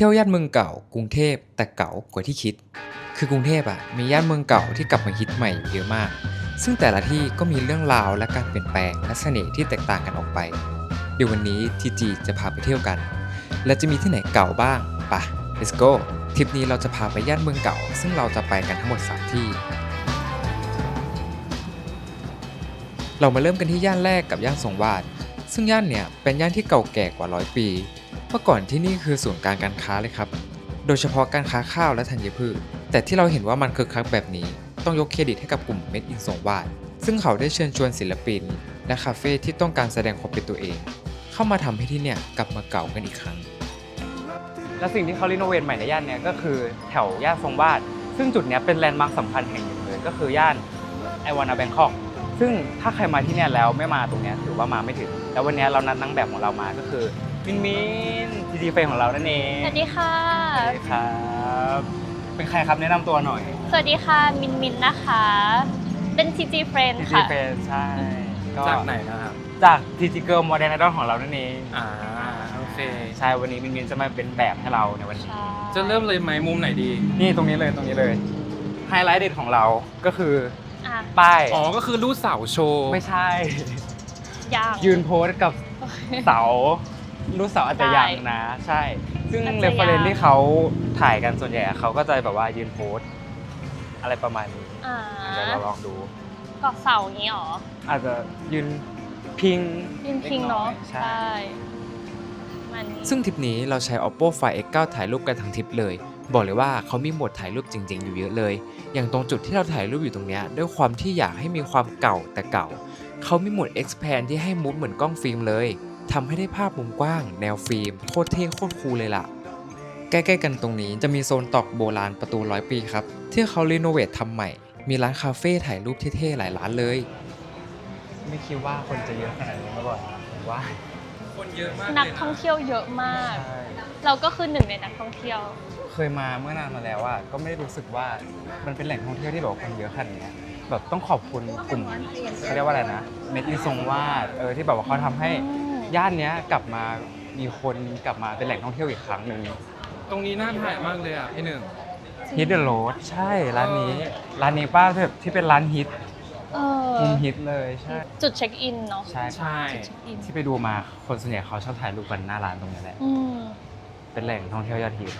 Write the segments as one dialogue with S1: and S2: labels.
S1: ที่ยวย่านเมืองเก่ากรุงเทพแต่เก่ากว่าที่คิด คือกรุงเทพอะมีย่านเมืองเก่าที่กลับมาฮิตใหม่เยอะมาก ซึ่งแต่ละที่ก็มีเรื่องราวและการเปลี่ยนแปลงและเสน่ห์ที่แตกต่างกันออกไป เดี๋ยววันนี้ทีจีจะพาไปเที่ยวกัน และจะมีที่ไหนเก่าบ้างปะ let's go ทริปนี้เราจะพาไปย่านเมืองเก่า ซึ่งเราจะไปกันทั้งหมด 3 ที่ เรามาเริ่มกันที่ย่านแรกกับย่านทรงวาดซึ่งย่านเนี่ยเป็นย่านที่เก่าแก่กว่าร้อยปี เมื่อก่อนที่นี่คือศูนย์กลารการค้าเลยครับ โดยเฉพาะการค้าข้าวและธัญพืช แต่ที่เราเห็นว่ามันคึกคักแบบนี้ ต้องยกเครดิตให้กับกลุ่มเม็ดอินทรงวาดซึ่งเขาได้เชิญชวนศิลปิน และคาเฟ่ที่ต้องการแสดงความเป็นตัวเอง เข้ามาทำให้ที่เนี่ยกลับมาเก่ากันอีกครั้ง
S2: และสิ่งที่เขารีโนเวทใหม่ในย่านเนี้ยก็คือแถวย่านทรงวาดซึ่งจุดนี้เป็นแลนด์มาร์คสำคัญแห่งหนึ่งเลยก็คือย่านไอวานาแบงคอกซึ่งถ้าใครมาที่นี่แล้วไม่มาตรงนี้ถือว่ามาไม่ถึง แล้ววันนี้เรานัดนางแบบของเรามาก็คือ มินมินจีจีเฟย์ของเรานั่นเอง
S3: สวัสดีค่ะ
S2: สวัสดีครับ เป็นใครครับแนะนำตัวหน่อย
S3: สวัสดีค่ะ มินมินนะคะ เป็น TG Friend
S2: จีจี
S3: ค่ะ
S2: เฟย์ใช่ก็
S4: จากไหนนะครับ
S2: จากจีจีเกิร์ลโมเดลไอดอลของเรานั่นเอง
S4: อ่าโอเค
S2: ใช่วันนี้มินมินจะมาเป็นแบบให้เราในวันนี้
S4: จะเริ่มเลยไหมมุมไหนดี
S2: นี่ตรงนี้เลยตรงนี้เลย ไฮไลท์เด็ดของเราก็คือ
S3: อะ
S2: ป้าย
S4: อ๋อ ก็คือรูดเสาโชว์
S2: ไม่ใช่
S3: ย่าง
S2: ยืนโพสกับเสา รูปเสาอาจจะ
S3: ได้
S2: ยังนะ ใช่ ซึ่ง
S3: อาจจะ
S2: เรฟเฟรน
S3: ยัง
S2: ที่เขาถ่ายกันส่วนใหญ่อะเขาก็จะแบบว่ายืนโพสอะไรประมาณนี้
S3: อ่า
S2: เดี๋ยวเราลองดู
S3: เกาะเสาอย่างนี้หรอ
S2: อาจจะยืนพิง
S3: ยินพิงเนาะ
S2: ใช่
S3: มันนี้
S1: ซึ่งทริปนี้เราใช้ oppo find x9 ถ่ายรูปกันทั้งทริปเลย บอกเลยว่าเขามีโหมดถ่ายรูปจริง ๆ อยู่เยอะเลย อย่างตรงจุดที่เราถ่ายรูปอยู่ตรงเนี้ยด้วยความที่อยากให้มีความเก่าแต่เก่า เขามีโหมด expand ที่ให้มูฟเหมือนกล้องฟิล์มเลย ทำให้ได้ภาพมุมกว้าง แนวฟิล์มโคตรเท่โคตรคูลเลยล่ะ ใกล้ๆกันตรงนี้จะมีโซนตอกโบราณประตูร้อยปีครับ ที่เขารีโนเวททำใหม่ มีร้านคาเฟ่ถ่ายรูปเท่ๆหลายร้านเลย
S2: ไม่คิดว่าคนจะเยอะขนาดนี้มาก่อนผมว่า
S4: คนเยอะมาก
S3: นัก
S4: เลยะ
S3: ท่องเที่ยวเยอะมาก
S2: ใช่
S3: เราก็คือหนึ่งในนักท่องเที่ยว
S2: เคยมาเมื่อนานมาแล้วอะก็ไม่ได้รู้สึกว่ามันเป็นแหล่งท่องเที่ยวที่แบบว่าคนเยอะขนาดเนี้ยแบบต้องขอบคุณกลุ่มเขาเรียกว่าอะไรนะเม็ดอินทรงวาดเออที่แบบว่าเขาทำให้ ย่านเนี้ยกลับมามีคนกลับมาเป็นแหล่งท่องเที่ยวอีกครั้งหนึ่ง
S4: ตรงนี้น่าถ่ายมากเลยอะพี่หนึ่ง
S2: ฮิตเดอะโรดใช่ร้านนี้ ร้านนี้ป้าแบบที่เป็นร้านฮิต
S3: เออ
S2: มุมฮิตเลยใช่
S3: จุดเช็คอินเนาะ
S2: ใช่
S4: ใช่
S3: จุดเช็คอิน
S2: ที่ไปดูมาคนส่วนใหญ่เขาชอบถ่ายรูปกันหน้าร้านตรงนี้แหละ
S3: อืม
S2: เป็นแหล่งท่องเที่ยวยอดฮิต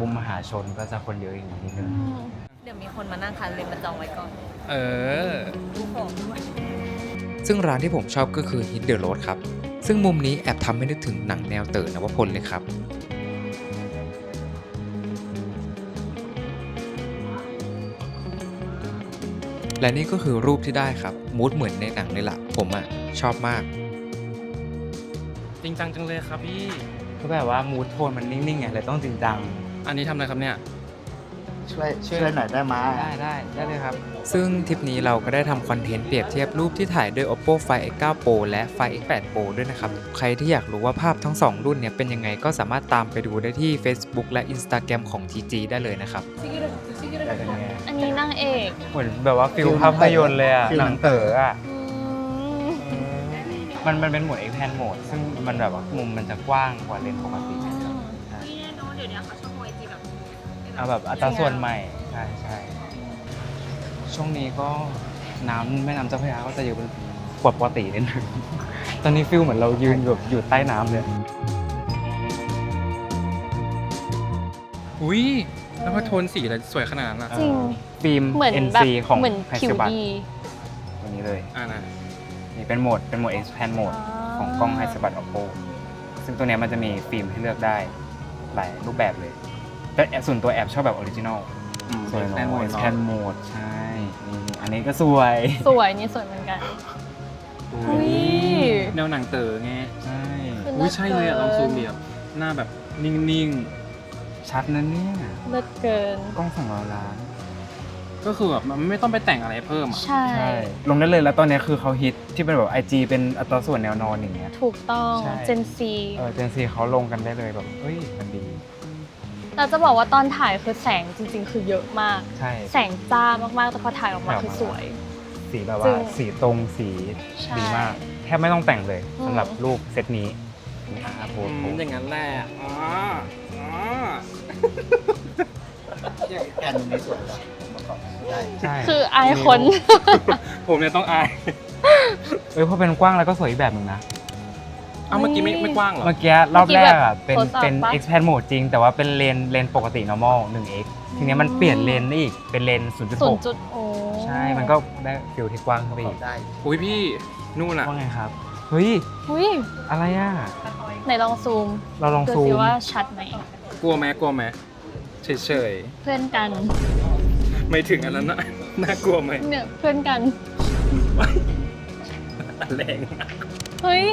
S2: มุมมหาชนก็จะคนเยอะอย่างนี้นิดนึง
S3: อืม
S5: เดี๋ยวมีคนมานั่งคันเลยมาจองไว้ก่อน
S4: เออ
S5: ดูของด้วย
S1: ซึ่งร้านที่ผมชอบก็คือ Hit the Road ครับ ซึ่งมุมนี้แอบทำให้นึกถึงหนังแนวเต๋อนวพลเลยครับ และนี่ก็คือรูปที่ได้ครับ มูดเหมือนในหนังเลยล่ะ ผมอะ ชอบมาก
S4: จริงจังจังเลยครับพี่
S2: ก็แบบว่ามูทโทนมันนิ่งๆไงเลยต้องจริงจัง
S4: อันนี้ทำอะไรครับเนี่ย
S6: ช่วยช่วยหน่อยได้ไหม
S2: ได้ได้ได้เลยครับ
S1: ซึ่งทริปนี้เราก็ได้ทำคอนเทนต์เปรียบเทียบรูปที่ถ่ายด้วย oppo find x9 pro และ find x8 pro ด้วยนะครับ ใครที่อยากรู้ว่าภาพทั้ง 2 รุ่นเนี่ยเป็นยังไงก็สามารถตามไปดูได้ที่ Facebook และ Instagram ของ TG ได้เลยนะครับ
S2: ได้เป็นไง
S3: อันนี้นางเอก
S2: เหมือนแบบว่าฟิลภาพยนตร์เลยอะหนังเต๋ออะ
S3: อืม
S2: มันมันเป็นโหมด expand mode ซึ่งมันแบบว่ามุมมันจะกว้างกว่าเลนส์ปกติ เอาแบบอัตราส่วนใหม่ใช่ใช่ช่วงนี้ก็น้ำแม่น้ำเจ้าพระยาก็จะเยอะเป็นกว่าปกตินิดนึงตอนนี้ฟิลเหมือนเรายืนแบบอยู่ใต้น้ำเลย
S4: อุ้ยแล้วมาโทนสีอะไรสวยขนาดนั้นอะ
S3: จริง
S2: ฟิล์ม
S3: เหมือนแบบ
S2: NC ของ
S3: เหมือน
S2: ไฮ
S3: ผิ
S2: เซ
S3: ว
S2: บัต
S3: ดี
S2: ตัวนี้เลย
S4: อ่านะ
S2: นี่เป็นโหมดเป็นโหมด expand mode ของกล้องไฮเซบัต oppo ซึ่งตัวเนี้ยมันจะมีฟิล์มให้เลือกได้ หลายรูปแบบเลย แต่แอบส่วนตัวแอบชอบแบบออริจินอลสวยเน
S4: Expand
S2: อะ
S4: mode เนอะ
S2: expand mode ใช่นี่อันนี้ก็สวย
S3: สวยนี่สวยเหมือนกันอุ้ย
S4: แนวหนังเต๋อไง
S2: ใช่
S3: คือ
S4: อุ้ยใช่เลยอะ
S3: เลิ
S4: ล
S3: ศ
S4: อง
S3: เกิน
S4: ซูมเดียวหน้าแบบนิ่ง
S2: ชัดนะเนี่ย
S3: เลิศเกิน
S2: กล้องสองร้อยล้าน
S4: ๆ ก็คือแบบมันไม่ต้องไปแต่งอะไรเพิ่มอะ
S3: ใช่
S2: ลงได้เลยแล้วตอนนี้คือเขาฮิตที่เป็นแบบ IG เป็นอัตราส่วนแนวนอนอย่างเงี้ย
S3: ถูกต้อง
S2: ใช่
S3: เจนซี
S2: เออเจนซีเขาลงกันได้เลยแบบเฮ้ยมันดี
S3: เราจะบอกว่าตอนถ่ายคือแสงจริง ๆ คือเยอะมาก
S2: ใช่
S3: แสงจ้ามากๆแต่พอถ่ายออกมาคือสวย
S2: สีแบบว่าสีตรงสีดีมากแทบไม่ต้องแต่งเลยสำหรับรูปเซตนี้อ่าโพมต์โอ
S4: ย่างนั้นแหละอ๋ออ๋อเนี่
S6: ยแผ่นนี้สวยกว่าประกได้
S2: ใช่
S3: คืออายคน
S4: ผมเนี่ยต้องอาย
S2: เอ้ยพอเป็นกว้างแล้วก็สวยอีกแบบหนึ่งนะ
S4: เอ้าเมื่อกี้ไม่ไม่กว้างเหรอ
S2: เมื่อกี้รอบแรกอะเป็น
S3: เมื่อกี้แบบ
S2: เป็น
S3: ทดสอบปะ
S2: expand mode จริง แต่ว่าเป็นเลนเลนปกติ normal 1x ทีเนี้ยมันเปลี่ยนเลนได้อีกเป็นเลน
S3: ศูนย์
S2: 0.6
S3: จุดโอ้
S2: ใช่ มันก็ได้ฟิลที่กว้างขึ้นไป
S6: ประกอ
S2: อี
S6: บ
S2: ก
S6: ได้
S4: อุ้ยพี่นู่นอะ
S2: ว่าไงครับ เฮ้ย
S3: อุ้ย
S2: อะไรอะ
S3: ไหนลองซูม
S2: เราลอง
S3: ดู
S2: ซู
S3: สิ
S2: ม
S3: ว่าชัดไหม
S4: กลัวไหมกลัวไหมเฉย
S3: เพื่อนกัน
S4: ๆไม่ถึงอันนั้นนะ น่ากลัวไหม
S3: เนี่ยเพื่อนกัน
S4: แรงมาก
S3: เฮ้ย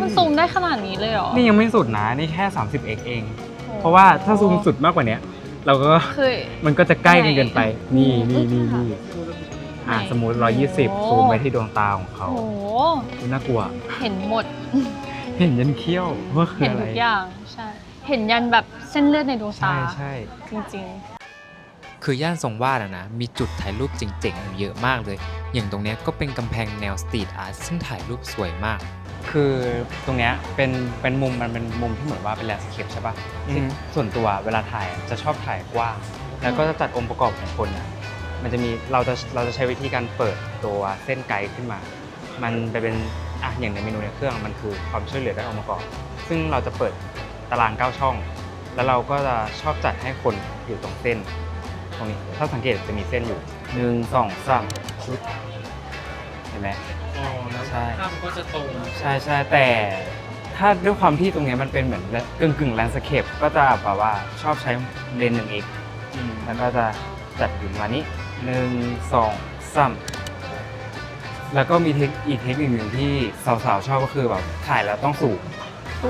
S3: มันซูมได้ขนาดนี้เลยเหรอ
S2: นี่ยังไม่สุดนะ นี่แค่ 30x เอง
S3: โอ้
S2: เพราะว่าถ้าซูมสุดมากกว่าเนี้ยเราก็
S3: คือ
S2: มันก็จะใกล้กัน
S3: ไหน
S2: เกินไป นี่นี่
S3: อื
S2: นี่
S3: ม
S2: นี่อะ
S3: ไหน
S2: สมมุติ
S3: โอ้
S2: 120 ซูมไปที่ดวงตาของเขา
S3: โอ้โห
S2: ดูน่ากลัว
S3: เห็นหมด
S2: เห็นยันเขี้ยวว่าคือ
S3: เห็น
S2: อะไร
S3: ทุกอย่างใช่เห็นยันแบบเส้นเลือดในดวง
S2: ใช่
S3: ตา
S2: ใช่
S3: จริง
S1: คือย่านทรงวาดอะนะ มีจุดถ่ายรูปเจ๋งๆอยู่เยอะมากเลย อย่างตรงเนี้ยก็เป็นกำแพงแนวสตรีทอาร์ตซึ่งถ่ายรูปสวยมาก
S2: คือตรงเนี้ยเป็นเป็นมุมมันเป็นมุมที่เหมือนว่าเป็นแลนด์สเคปใช่ปะ
S4: อือฮึ
S2: ส่วนตัวเวลาถ่ายอะจะชอบถ่ายกว้างแล้วก็จะจัดองค์ประกอบของคนอะมันจะมีเราจะเราจะใช้วิธีการเปิดตัวเส้นไกด์ขึ้นมา มันไปเป็นอะอย่างในเมนูในเครื่องมันคือความช่วยเหลือด้านองค์ประกอบ ซึ่งเราจะเปิดตาราง9ช่อง แล้วเราก็จะชอบจัดให้คนอยู่ตรงเส้น ตรงนี้ถ้าสังเกตจะมีเส้นอยู่หนึ่งสองสามชุดเห็นไหม
S4: อ๋อแล้ว
S2: ใช่
S4: ภาพมันก็จะตรง
S2: ใช่ใช่แต่ถ้าด้วยความที่ตรงเนี้ยมันเป็นเหมือนกึ่งกึ่งแลนด์สเคปก็จะแบบว่าชอบใช้เลนส์หนึ่งเอก
S4: อืม
S2: แล้วก็จะจัดอยู่ประมาณนี้หนึ่งสองสามแล้วก็มีเทคอีกเทคนิคหนึ่งที่สาวๆชอบก็คือแบบถ่ายแล้วต้องสูง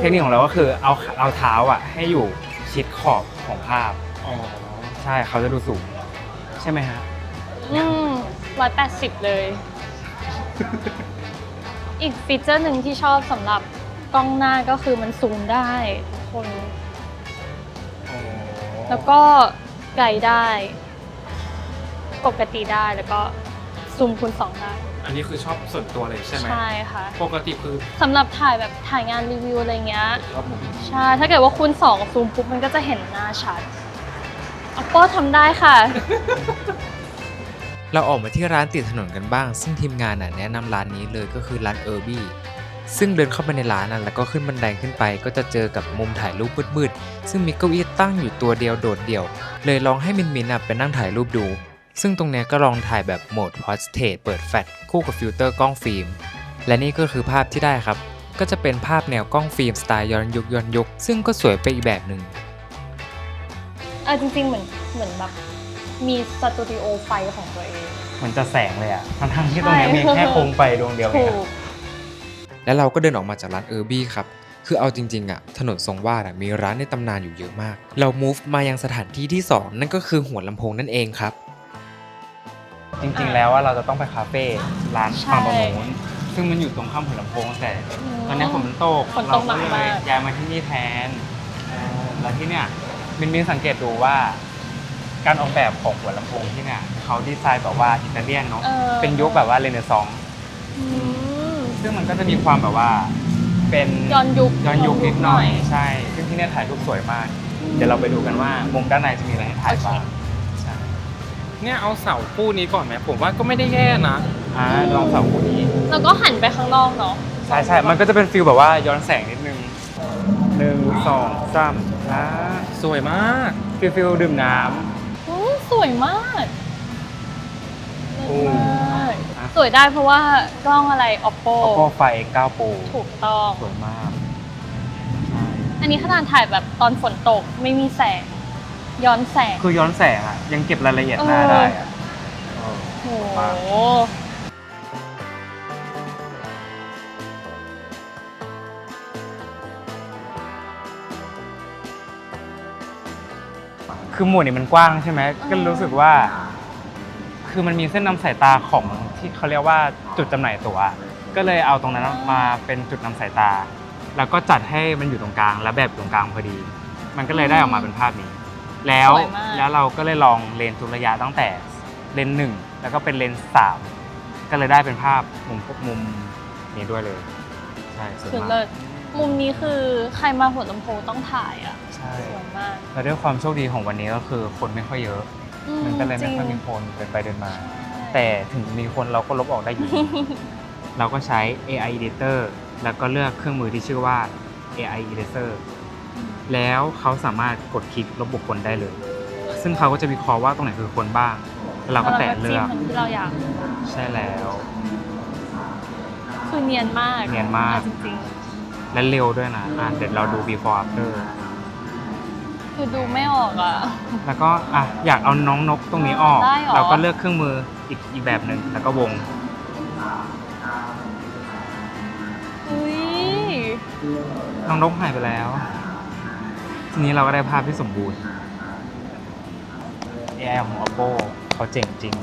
S2: เทคนิคของเราก็คือเอาเอาเท้าอะให้อยู่ชิดขอบของภาพ
S4: อ๋อ
S2: ใช่เขาจะดูสูง ใช่ไหมฮะ
S3: ๆอืมร้อยแปดสิบเลย อีกฟีเจอร์หนึ่งที่ชอบสำหรับกล้องหน้าก็คือมันซูมได้ทุกคน
S4: อ๋อ
S3: แล้วก็ไกลได้ ปกติได้แล้วก็ซูมคูณสองได้
S4: อันนี้คือชอบส่วนตัวเลยใช่ไหม
S3: ใช่ค่ะ
S4: ปกติคือ
S3: สำหรับถ่ายแบบถ่ายงานรีวิวอะไรเงี้ยใช่ ถ้าเกิดว่าคูณสองซูมปุ๊บมันก็จะเห็นหน้าชัด Oppo ทำได้ค่ะ
S1: เราออกมาที่ร้านติดถนนกันบ้าง ซึ่งทีมงานน่ะแนะนำร้านนี้เลยก็คือร้านเออร์บี้ซึ่งเดินเข้าไปในร้านน่ะแล้วก็ขึ้นบันไดขึ้นไป ก็จะเจอกับมุมถ่ายรูปมืดๆซึ่งมีเก้าอี้ตั้งอยู่ตัวเดียวโดดเดี่ยว เลยลองให้มินมินอะไปนั่งถ่ายรูปดู ซึ่งตรงนี้ก็ลองถ่ายแบบโหมด Portrait เปิดแฟลชคู่กับฟิลเตอร์กล้องฟิล์มและนี่ก็คือภาพที่ได้ครับ ก็จะเป็นภาพแนวกล้องฟิล์มสไตล์ย้อนยุคย้อนยุคซึ่งก็สวยไปอีกแบบหนึ่ง
S3: เออจริงๆเหมือนเหมือนแบบ มีสตูดิโอไฟของตัวเอง
S2: เหมือนจะแสงเลยอะทั้งๆที่ตรงเนี้ยมีแค่โคมไฟดวงเดียวเอ
S3: ถู
S2: งอะ
S3: ก
S1: แล้วเราก็เดินออกมาจากร้านเออร์บี้ครับ คือเอาจริงๆอะถนนทรงวาดอะมีร้านในตำนานอยู่เยอะมาก เรา move มายังสถานที่ที่ 2 นั่นก็คือหัวลำโพงนั่นเองครับ
S2: จริงๆ แล้วว่าเราจะต้องไปคาเฟ่ร้าน
S3: ใช่
S2: ฝั่งตรงนู้นซึ่งมันอยู่ตรงข้ามหัวลำโพงแต่ ตอนนี้ฝนมันตก
S3: ฝนต
S2: เรา
S3: กหนั
S2: ก็
S3: ก
S2: เล
S3: มายก
S2: ย้ายมาที่นี่แทนเออแล้วที่เนี่ยมินมินสังเกตดูว่า การออกแบบของหัวลำโพงที่เนี่ยเขาดีไซน์แบบว่าอิตาเลียนเนาะ
S3: ออ
S2: เป็นยุคแบบว่าเรเนซองส์
S3: อืม
S2: ซึ่งมันก็จะมีความแบบว่าเป็น
S3: ย้อนยุค
S2: ย้อนยุคนิดหน่อยใช่ ซึ่งที่เนี่ยถ่ายรูปสวยมาก เดี๋ยวเราไปดูกันว่ามุมด้านในจะมีอะไรให้ถ่ายบ้างใช่
S4: เนี่ยเอาเสาคู่นี้ก่อนไหมผมว่าก็ไม่ได้แย่นะ
S2: อ่าลองเสาคู่นี้
S3: แล้วก็หันไปข้างนอกเนาะ
S2: ใช่ใช่ มันก็จะเป็นฟิลแบบว่าย้อนแสงนิดนึงหนึ่งสองสามอ่า
S4: สวยมาก
S2: ฟิลฟิลดื่มน้
S3: อืมส วยมาก
S2: โอ้
S3: เลิศมากสวยได้เพราะว่ากล้องอะไร oppo ำ
S2: Oppo ไฟ9 Pro
S3: ถูกต้อง
S2: สวยมากใช่
S3: อันนี้ขนาดถ่ายแบบตอนฝนตกไม่มีแสง ย้อนแสง
S2: คือย้อนแสงอะ ยังเก็บรายละเอียดหน้า
S3: เออ
S2: ได้อะเออ
S3: โอ้
S2: มาก
S3: โห
S2: คือหมวดนี้มันกว้างใช่ไหมก็รู้สึกว่า คือมันมีเส้นนำสายตาของที่เขาเรียกว่าจุดจำหน่ายตั๋วก็เลยเอาตรงนั้นมาเป็นจุดนำสายตา แล้วก็จัดให้มันอยู่ตรงกลางและแบบอยู่ตรงกลางพอดี มันก็เลยได้ออกมาเป็นภาพนี้ แล้ว
S3: สวยมาก
S2: แล้วเราก็เลยลองเลนส์ทุกระยะตั้งแต่เลนส์หนึ่งแล้วก็เป็นเลนส์สามก็เลยได้เป็นภาพมุมมุมนี้ด้วยเลย ใช่สวย
S3: คือ
S2: มาก
S3: เลิศมุมนี้คือใครมาหัวลำโพงต้องถ่ายอะ
S2: ใช่
S3: สวยมาก
S2: แล้วด้วยความโชคดีของวันนี้ก็คือคนไม่ค่อยเยอะมันก็เลยไม่ค่อยมีคนเดินไปเดินมา แต่ถึงมีคนเราก็ลบออกได้อยู่ เราก็ใช้ AI Editor แล้วก็เลือกเครื่องมือที่ชื่อว่า AI Eraser แล้วเขาสามารถกดคลิกลบบุคคลได้เลย ซึ่งเขาก็จะวิเคราะห์ว่าตรงไหนคือคนบ้างแล้วเราก็แตะเลือก
S3: ราจิ้มนที่เราอยาก
S2: ใช่แล้ว
S3: คือเนียนมาก
S2: เนียนมาก
S3: อจริง
S2: และเร็วด้วยนะ อะเดี๋ยวเราดู before after
S3: ๆ คือดูไม่ออกอะ
S2: แล้วก็อะอยากเอาน้องนกตรงนี้ออก
S3: ได้เหรอ
S2: เราก็เลือกเครื่องมืออีกอีกแบบหนึ่งแล้วก็วง
S3: อุ้ย
S2: น้องนกหายไปแล้ว ทีนี้เราก็ได้ภาพที่สมบูรณ์ AI ของ Oppo เขาเจ๋งจริง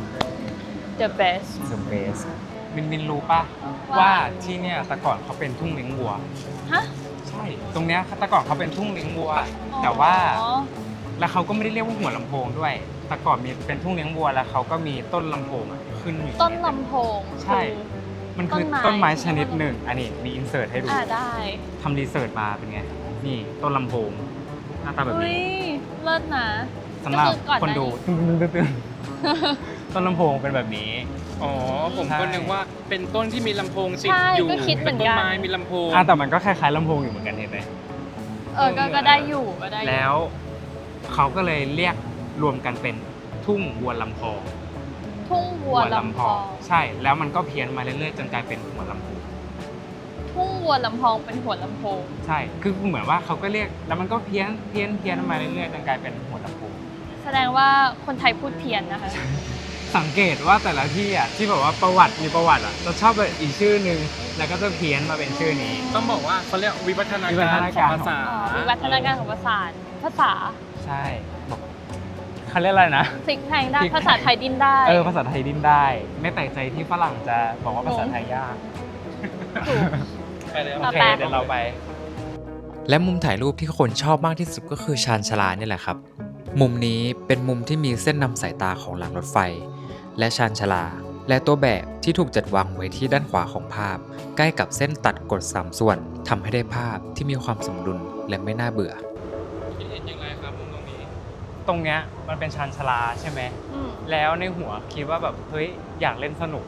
S3: the best
S2: The best มินมินรู้ป่ะว่าที่เนี่ยแต่ก่อนเขาเป็นทุ่งเลี้ยงวัว
S3: ฮะ
S2: ใช่ ตรงเนี้ยแต่ก่อนเขาเป็นทุ่งเลี้ยงวัว แต่ว่า
S3: อ๋อ
S2: แล้วเขาก็ไม่ได้เรียกว่าหัวลำโพงด้วย แต่ก่อนมีเป็นทุ่งเลี้ยงวัวแล้วเขาก็มีต้นลำโพงอะขึ้นอยู่
S3: ต้นลำโพง
S2: ใช่มันคือ
S3: ต้
S2: ต้
S3: น
S2: น
S3: ไม้
S2: ไม้ชนิดหนึ่ง อันนี้มีอินเสิร์ตให้ดู
S3: อ่าได้
S2: ทำรีเสิร์ชมาเป็นไง นี่ต้นลำโพงหน้าตาแบบ
S3: อุ้
S2: นี้
S3: ยเลิศนะ
S2: สำหรับ
S3: ก็อก่อ
S2: คนดู
S3: หา
S2: ตึ้งตึ้งตึ้งตึ้งต้นลำโพงเป็นแบบนี้
S4: อ๋อ ผม
S2: ใช่
S4: ก็นึกว่าเป็นต้นที่มีลำโพงติด
S3: ใช่
S4: อยู่
S3: ก็คิดเหมื
S4: เป็
S3: อนน
S4: ต้
S3: กันน
S4: ไม้มีลำโพง
S2: อะแต่มันก็คล้ายๆลำโพงอยู่เหมือนกันเห็นไหม
S3: เออก็ก็ได้อยู่ก็ได้อยู่
S2: แล้วเขาก็เลยเรียกรวมกันเป็นทุ่งวัวลำพอง
S3: ทุ่งวัวลำพอง
S2: ใช่แล้วมันก็เพี้ยนมาเรื่อยๆจนกลายเป็นหัวลำโพง
S3: ทุ่งวัวลำพองเป็นหัวลำโพง
S2: ใช่คือเหมือนว่าเขาก็เรียกแล้วมันก็เพี้ยนเพี้ยนเพี้ยนมาเรื่อยๆจนกลายเป็นหัวลำโพง
S3: แสดงว่าคนไทยพูดเพี้ยนนะคะ
S2: สังเกตว่าแต่ละที่อะที่แบบว่าประวัติมีประวัติอะจะชอบแบบอีกชื่อหนึ่งแล้วก็จะเพี้ยนมาเป็นชื่อนี้
S4: ต้องบอกว่าเขาเรียกวิวัฒนา
S2: วิวั
S4: การ
S2: ฒนา
S4: ข
S2: กา
S4: อ
S2: รง
S4: ภาษา
S3: อ๋อวิวัฒนาการของภาษาภาษา
S2: ใช่บอกเขาเรียกอะไรนะ
S3: พลิกแพลงได้
S2: พลิกแพลง
S3: ภาษาไทยดิ้นได้
S2: เออภาษาไทยดิ้นได้ ไม่แปลกใจที่ฝรั่งจะบอกว่าภาษาไทยยาก
S3: ถูก
S4: ไปเลย
S2: โอ
S3: ต่อ
S2: เค
S3: ไป
S2: เดี๋ยวเราไป
S1: และมุมถ่ายรูปที่คนชอบมากที่สุดก็คือชานชาลานี่แหละครับ มุมนี้เป็นมุมที่มีเส้นนำสายตาของรางรถไฟ และชานชาลา และตัวแบบที่ถูกจัดวางไว้ที่ด้านขวาของภาพ ใกล้กับเส้นตัดกดสามส่วนทำให้ได้ภาพที่มีความสมดุลและไม่น่าเบื่อ
S4: คิดเห็นยังไงครับมุมตรงนี้
S2: ตรงเนี้ยมันเป็นชานชาลาใช่ไหม
S3: อืม
S2: แล้วในหัวคิดว่าแบบเฮ้ยอยากเล่นสนุก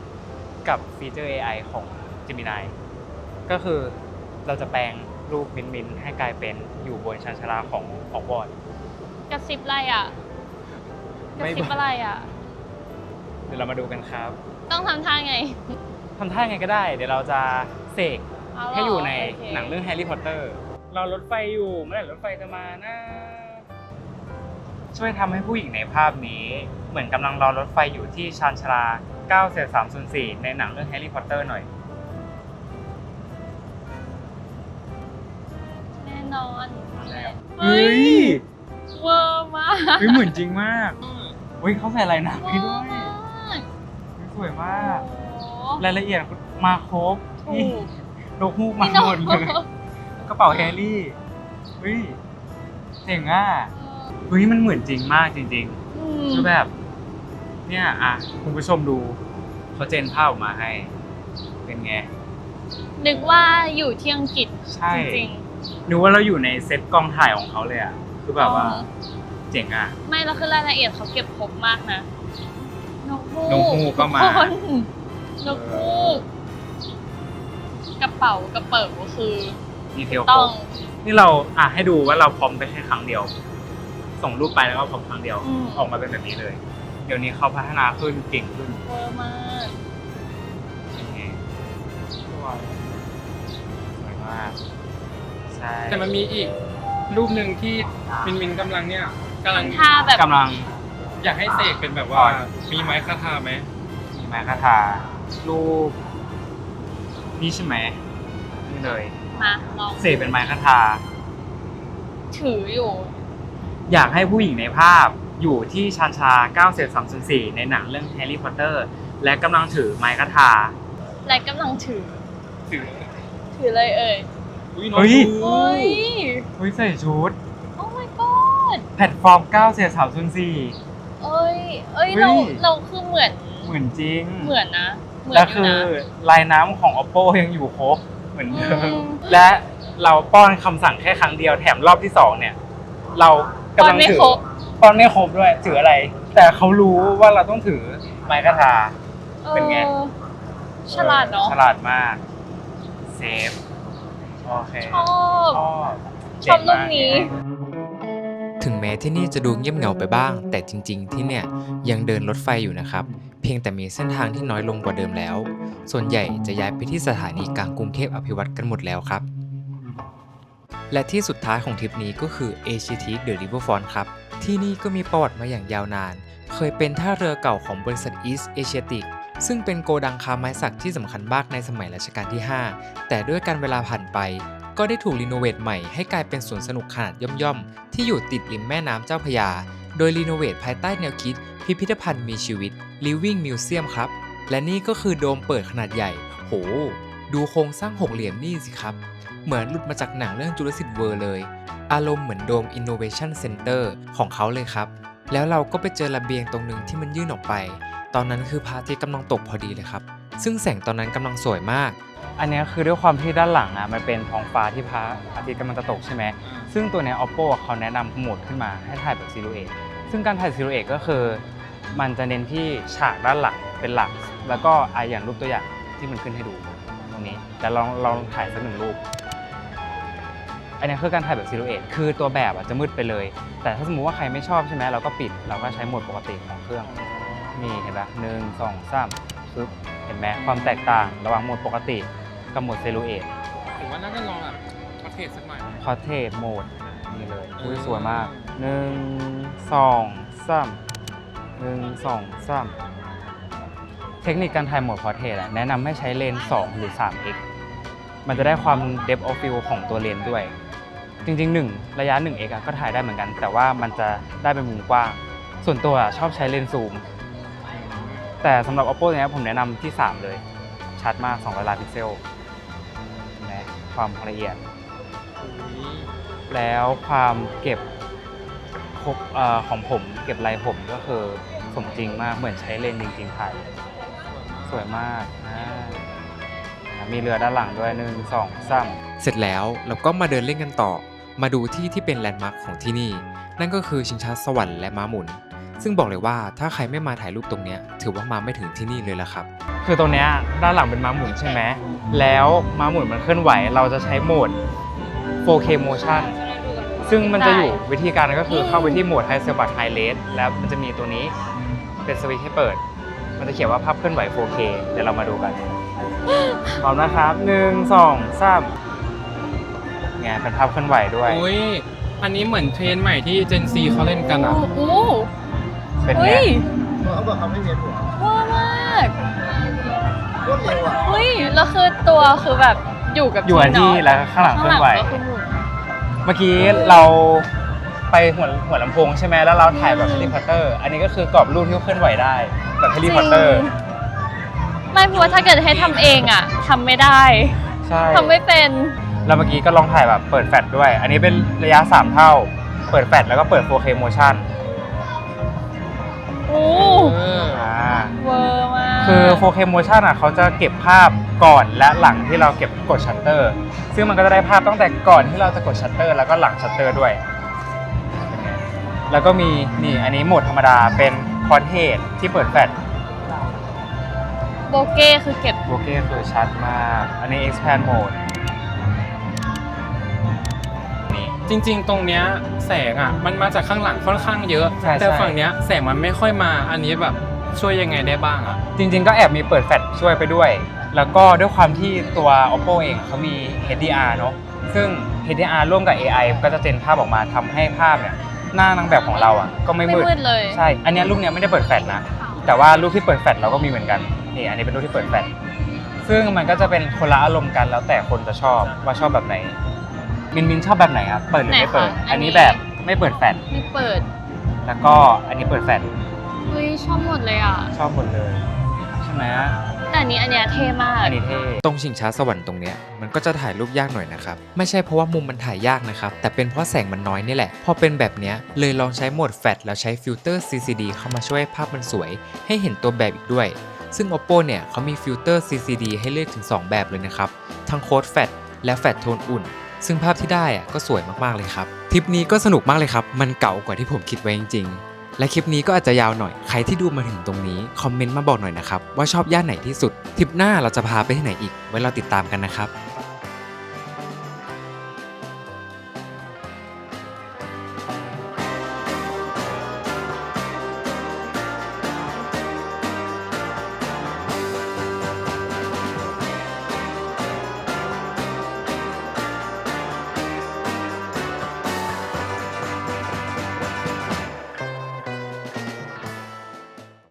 S2: กับฟีเจอร์ AI ของ Gemini ก็คือเราจะแปลงรูปมินมินให้กลายเป็นอยู่บนชานชาลาของของบอร์ด
S3: กระซิบอะไรอะ กระ
S2: ไม่
S3: ซิบอะไรอะ
S2: เดี๋ยวเรามาดูกันครับ
S3: ต้องทำท่าไง
S2: ทำท่าไงก็ได้ เดี๋ยวเราจะเสก
S3: เาเร
S2: ให้อยู่ใน
S3: โเค
S2: หนังเรื่องแฮร์รี่พอตเตอร์เรารถไฟอยู่เมื่อไหร่รถไฟจะมานะ ช่วยทำให้ผู้หญิงในภาพนี้ เหมือนกำลังรอรถไฟอยู่ที่ชานชาลา9เศษ304ในหนังเรื่องแฮร์รี่พอตเตอร์หน่อย
S3: แน่นอน
S2: แล้ว
S3: เฮ้ย
S2: ย
S3: เวอร์มาก
S2: เฮ้ยเหมือนจริงมากเฮ้ยเขาใส่อะไรนะ
S3: เวอ
S2: พี่ด้ว
S3: ร์
S2: ย
S3: มาก
S2: สวยมาก
S3: โอ้โห
S2: รายละเอียดมาครบ
S3: ถู
S2: นี่
S3: ก
S2: นกฮูกมาหมดเลยกระเป๋าแฮร์รี่เฮ้ยเจ๋งอะเฮ้ยมันเหมือนจริงมากจริงๆ
S3: อืม
S2: คือแบบ เนี่ยอะคุณผู้ชมดูเขาเจนภาพออกมาให้ เป็นไง
S3: นึกว่าอยู่ที่อังกฤษ
S2: ใช่
S3: จริง
S2: นึกว่าเราอยู่ในเซตกองถ่ายของเขาเลยอะคือแบบว่า
S3: อ๋อ
S2: เจ๋งอะ
S3: ๆไม่แล้วคือรายละเอียดเขาเก็บครบมากนะ นกฮูก
S2: นกฮูกก็มา
S3: ทุคนนกฮูกกระเป๋ากระเป๋าคือ
S2: ดีเทลค
S3: ต้
S2: ร
S3: อง
S2: บนี่เราอะให้ดูว่าเราพร้อมไปแค่ครั้งเดียว ส่งรูปไปแล้วก็พร้อมครั้งเดียว
S3: อืม
S2: ออกมาเป็นแบบนี้เลย เดี๋ยวนี้เขาพัฒนาขึ้นเก่งขึ้น
S3: เวอร์มาก
S2: เป็นไงสวยสวยมากใช่
S4: แต่มันมีอีกรูปหนึ่งที่มินมินกำลังเนี่ยกำลัง
S3: ท่าแบบ
S2: กำลัง
S4: อยากให้เสกเป็นแบบว่า มีไม้คาถาไหม
S2: มีไม้คาถารูปนี่ใช่ไหมนี่เลย
S3: มาลอง
S2: เสกเป็นไม้คาถา
S3: ถืออยู่
S2: อยากให้ผู้หญิงในภาพอยู่ที่ชานชา9เศษ304ในหนังเรื่องแฮร์รี่พอตเตอร์ และกำลังถือไม้คาถา
S3: และกำลังถือ
S4: ถือ
S3: ถือเลยเอ่ย
S4: อุ้ย
S2: เฮ้ย
S3: เฮ้ย
S2: เฮ้ยใส่ชุด
S3: โอ้ my god
S2: แพลตฟอร์ม9เศษ304
S3: เอ้ย เอ้ย
S2: เฮ้ย
S3: เราเราคือเหมือน
S2: เหมือนจริง
S3: เหมือนนะ เหมือน
S2: และ
S3: อยู่
S2: คือ
S3: นะ
S2: ลายน้ำของ oppo ยังอยู่ครบเหมือนเดิม
S3: อืม
S2: และเราป้อนคำสั่งแค่ครั้งเดียวแถมรอบที่สองเนี่ย เรากำลัง
S3: ป้อนไม่
S2: ถือ
S3: ครบ
S2: ป้อนไม่ครบด้วยถืออะไร แต่เขารู้ว่าเราต้องถือไม้กระทา เป็นไง
S3: ออฉลาดเนาะ
S2: ฉลาดมากเซฟโอเค
S3: ชอบ
S2: ชอบ
S3: ชอบรูปนี้
S1: ถึงแม้ที่นี่จะดูเงียบเหงาไปบ้าง แต่จริง ๆ ที่เนี่ยยังเดินรถไฟอยู่นะครับ เพียงแต่มีเส้นทางที่น้อยลงกว่าเดิมแล้ว ส่วนใหญ่จะย้ายไปที่สถานีกลางกรุงเทพอภิวัตกันหมดแล้วครับ และที่สุดท้ายของทริปนี้ก็คือ a s i a t The Riverfront ครับ ที่นี่ก็มีประวัติมาอย่างยาวนาน เคยเป็นท่าเรือเก่าของบริษัท East Asiatic ซึ่งเป็นโกดังค้าไม้สักที่สำคัญมากในสมัยรัชกาลที่ 5 แต่ด้วยการเวลาผ่านไป ก็ได้ถูกรีโนเวทใหม่ให้กลายเป็นสวนสนุกขนาดย่อมๆ ที่อยู่ติดริมแม่น้ำเจ้าพยา โดยรีโนเวทภายใต้แนวคิด พิพิธภัณฑ์มีชีวิต Living Museum ครับ และนี่ก็คือโดมเปิดขนาดใหญ่ โห ดูโครงสร้างหกเหลี่ยมนี่สิครับ เหมือนหลุดมาจากหนังเรื่องจูราสสิ w เว r ร์เลย อารมณ์เหมือนโดม Innovation Center ของเขาเลยครับ แล้วเราก็ไปเจอระเบียงตรงหนึ่งที่มันยื่นออกไป ตอนนั้นคือพระอาทิตย์กำลังตกพอดีเลยครับซึ่งแสงตอนนั้นกำลังสวยมาก
S2: อันเนี้ยคือด้วยความที่ด้านหลังอะมันเป็นท้องฟ้าที่พระอาทิตย์กำลังจะตกใช่ไหมซึ่งตัวเนี้ย oppo อะเขาแนะนำโหมดขึ้นมาให้ถ่ายแบบซีรูเอซึ่งการถ่ายซีรูเอก็คือ มันจะเน้นที่ฉากด้านหลังเป็นหลัก แล้วก็อะอย่างรูปตัวอย่างที่มันขึ้นให้ดูตรงนี้แต่ลองลองถ่ายสักหนึ่งรูป อันเนี้ยคือการถ่ายแบบซีรูเอคือตัวแบบอะจะมืดไปเลย แต่ถ้าสมมุติว่าใครไม่ชอบใช่ไหมเราก็ปิดเราก็ใช้โหมดปกติของเครื่องนี่เห็นปะหนึ่งสองสามปึ๊บเห็นไหมความแตกต่างระหว่างโหมดปกติ กับโหมดเซลูเอต
S4: ผมว่าน่าจะลองแบบประเทศสักหน่อย
S2: พอเทสโหมดนี่เลยอุ้ยสวยมากหนึ่งสองสามหนึ่งสองสามเทคนิคการถ่ายโหมดพอเทสแนะนำให้ใช้เลนส์2หรือ 3x มันจะได้ความ depth of field ของตัวเลนส์ด้วย จริง ๆ 1 ระยะ 1x อะก็ถ่ายได้เหมือนกัน แต่ว่ามันจะได้เป็นมุมกว้าง ส่วนตัวอะชอบใช้เลนส์ซูม แต่สำหรับ oppo เนี้ยผมแนะนำที่ 3 เลย ชัดมาก200ล้านพิกเซลเห็นไหม ความละเอียด แล้วความเก็บคบอของผมเก็บลายผมก็คือสมจริงมากเหมือนใช้เลนส์จริงๆถ่ายสวยมากมีเรือด้านหลังด้วยหนึ่งสองสาม
S1: เสร็จแล้วเราก็มาเดินเล่นกันต่อ มาดูที่ที่เป็นแลนด์มาร์คของที่นี่ นั่นก็คือชิงช้าสวรรค์และม้าหมุน ซึ่งบอกเลยว่าถ้าใครไม่มาถ่ายรูปตรงเนี้ยถือว่ามาไม่ถึงที่นี่เลยละครับ
S2: คือตรงเนี้ยด้านหลังเป็นม้าหมุนใช่ไหมแล้วม้าหมุนมันเคลื่อนไหว เราจะใช้โหมด 4K motion ซึ่งมันจะอยู่วิธีการก็คือเข้าไปที่โหมด High s e l b u t High Res แล้วมันจะมีตัวนี้เป็นสวิตช์ให้เปิด มันจะเขียนว่าภาพเคลื่อนไหว 4K เดี๋ยวเรามาดูกันพร้อมนะครับหนึ่งสองสามไงเป็นภาพเคลื่อนไหวด้วย
S4: โอ้ย อันนี้เหมือนเทรนด์ใหม่ที่ Gen Z เขาเล่นกันอะ
S3: โอ้โห
S2: เป็นไง
S3: เฮ้ย
S6: เขาบอกเขาไม่เวียนหัว
S3: ว้ามาก
S6: รวดเร็วอะ
S3: เฮ้ยแล้วคือตัวคือแบบอยู่กับ
S2: อยู่อันที่
S3: เะ
S2: แล้วข้างหลังเคลื่อนไหว
S3: ข้างลังก็คือหมุน
S2: เมื่อกี้เราไปหัวหัวลำโพงใช่ไหมแล้วเราถ่ายแบบแฮร์รี่พอตเตอร์อันนี้ก็คือกรอบรูปที่เคลื่อนไหวได้แบบแฮร์รี่พอตเตอร์
S3: ไม่เพราะว่าถ้าเกิดให้ทำเองอะทำไม่ได้
S2: ใช่
S3: ทำไม่เป็น
S2: แล้วเมื่อกี้ก็ลองถ่ายแบบเปิดแฟลชด้วย อันนี้เป็นระยะ 3 เท่า เปิดแฟลชแล้วก็เปิด 4K motion
S3: โอ้
S4: เออ
S2: อ่า
S3: เวอร์มาก
S2: คือ 4K motion อะเขาจะเก็บภาพก่อนและหลังที่เราเก็บกดชัตเตอร์ ซึ่งมันก็จะได้ภาพตั้งแต่ก่อนที่เราจะกดชัตเตอร์ แล้วก็หลังชัตเตอร์ด้วยเป็นไงแล้วก็มีนี่อันนี้โหมดธรรมดาเป็นคอนเทสที่เปิดแฟลช
S3: โบเก้คือเก็บ
S2: โบเก้คือชัดมาก อันนี้ expand mode
S4: จริง ๆ ตรงเนี้ยแสงอะ มันมาจากข้างหลังค่อนข้างเยอะ
S2: ใช่
S4: แต่
S2: ใช่
S4: ฝั่งเนี้ยแสงมันไม่ค่อยมา อันนี้แบบช่วยยังไงได้บ้างอะ
S2: จริงๆ ก็แอบมีเปิดแฟลชช่วยไปด้วย แล้วก็ด้วยความที่ตัว oppo เองเขามี HDR เนอะซึ่ง HDR ร่วมกับ AI ก็จะเจนภาพออกมาทำให้ภาพเนี่ยหน้านางแบบของเราอะก็ไม่
S3: ไม่
S2: มืด
S3: มืดเลย
S2: ใช่ อันเนี้ยรูปเนี้ยไม่ได้เปิดแฟลชนะ แต่ว่ารูปที่เปิดแฟลชเราก็มีเหมือนกัน นี่อันนี้เป็นรูปที่เปิดแฟลชซึ่งมันก็จะเป็นคนละอารมณ์กันแล้วแต่คนจะชอบว่าชอบแบบไหน มินมินชอบแบบไหนครับ เปิดหรือไม่เปิด
S3: ไหนคะอั
S2: อั
S3: น
S2: น
S3: นี้
S2: นี้แบบไม่เปิดแฟลช
S3: ไม่เปิด
S2: แล้วก็อันนี้เปิดแฟลช
S3: เฮ้ยชอบหมดเลยอะ
S2: ชอบหมดเลย ใช่ไหม
S3: แต่อันนี้อันเนี้ยเท่มาก
S2: อันนี้เท่
S1: ตรงชิงช้าสวรรค์ตรงเนี้ยมันก็จะถ่ายรูปยากหน่อยนะครับ ไม่ใช่เพราะว่ามุมมันถ่ายยากนะครับ แต่เป็นเพราะแสงมันน้อยนี่แหละ พอเป็นแบบเนี้ยเลยลองใช้โหมดแฟลชแล้วใช้ฟิลเตอร์ CCD เข้ามาช่วยให้ภาพมันสวย ให้เห็นตัวแบบอีกด้วย ซึ่ง oppo เนี่ยเขามีฟิลเตอร์ CCD ให้เลือกถึง 2 แบบเลยนะครับ ทั้งโค้ดแฟลชและแฟลชโทนอุ่น ซึ่งภาพที่ได้อะก็สวยมากๆเลยครับทริปนี้ก็สนุกมากเลยครับ มันเก่ากว่าที่ผมคิดไว้จริงๆ และคลิปนี้ก็อาจจะยาวหน่อย ใครที่ดูมาถึงตรงนี้คอมเมนต์มาบอกหน่อยนะครับว่าชอบย่านไหนที่สุดทริปหน้าเราจะพาไปที่ไหนอีกไว้เราติดตามกันนะครับ